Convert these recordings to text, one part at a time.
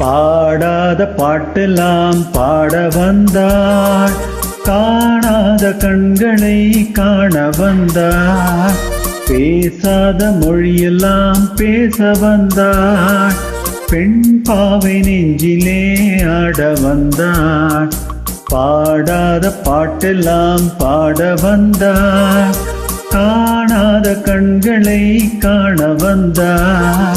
பாடாத பாட்டெல்லாம் பாட வந்தாள். காணாத கண்களை காண வந்தாள். பேசாத மொழியெல்லாம் பேச வந்தாள். பெண் பாவை நெஞ்சிலே ஆட வந்தாள். பாடாத பாட்டெல்லாம் பாட வந்தாள். காணாத கண்களை காண வந்தாள்.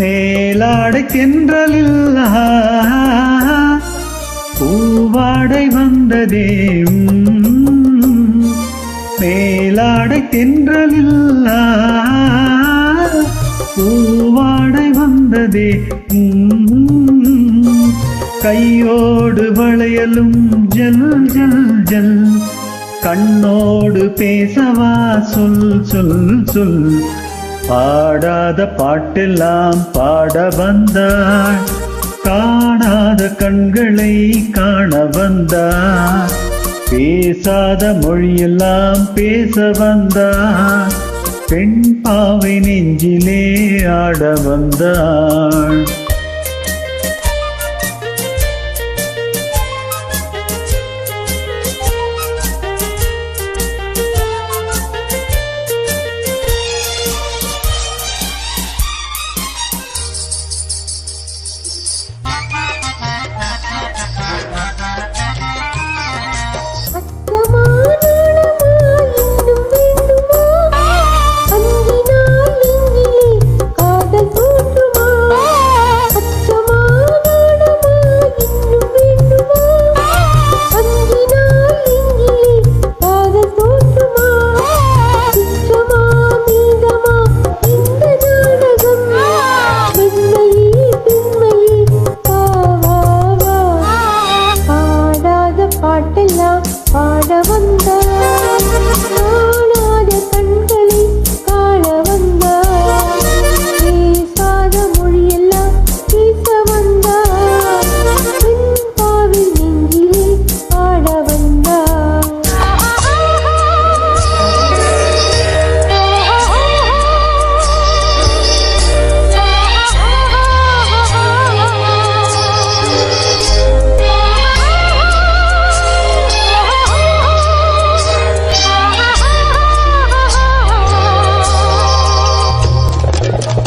மேலாடை தென்றலில் பூவாடை வந்ததே மேலாடை தென்றலில் பூவாடை வந்ததே கையோடு வளையலும் ஜல் ஜல் ஜல். கண்ணோடு பேசவா சொல் சொல் சொல். பாடாத பாட்டெல்லாம் பாட வந்தாள். காணாத கண்களை காண வந்தார் பேசாத மொழியெல்லாம் பேச வந்தார் பெண் பாவை நெஞ்சிலே ஆட வந்தாள்.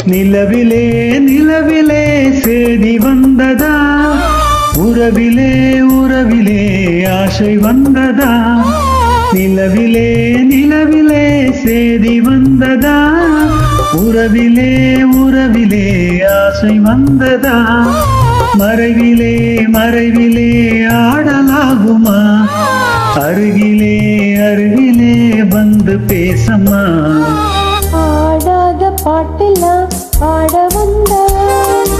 நிலவிலே நிலவிலே செடி வந்ததா? உறவிலே உறவிலே ஆசை வந்ததா? நிலவிலே நிலவிலே சேதி வந்ததா? உறவிலே உறவிலே ஆசை வந்ததா? மறைவிலே மறைவிலே ஆடலாகுமா? அருகிலே அருகிலே வந்து பேசம்மா? பாடாத பாட்டெல்லாம் பாட வந்தார்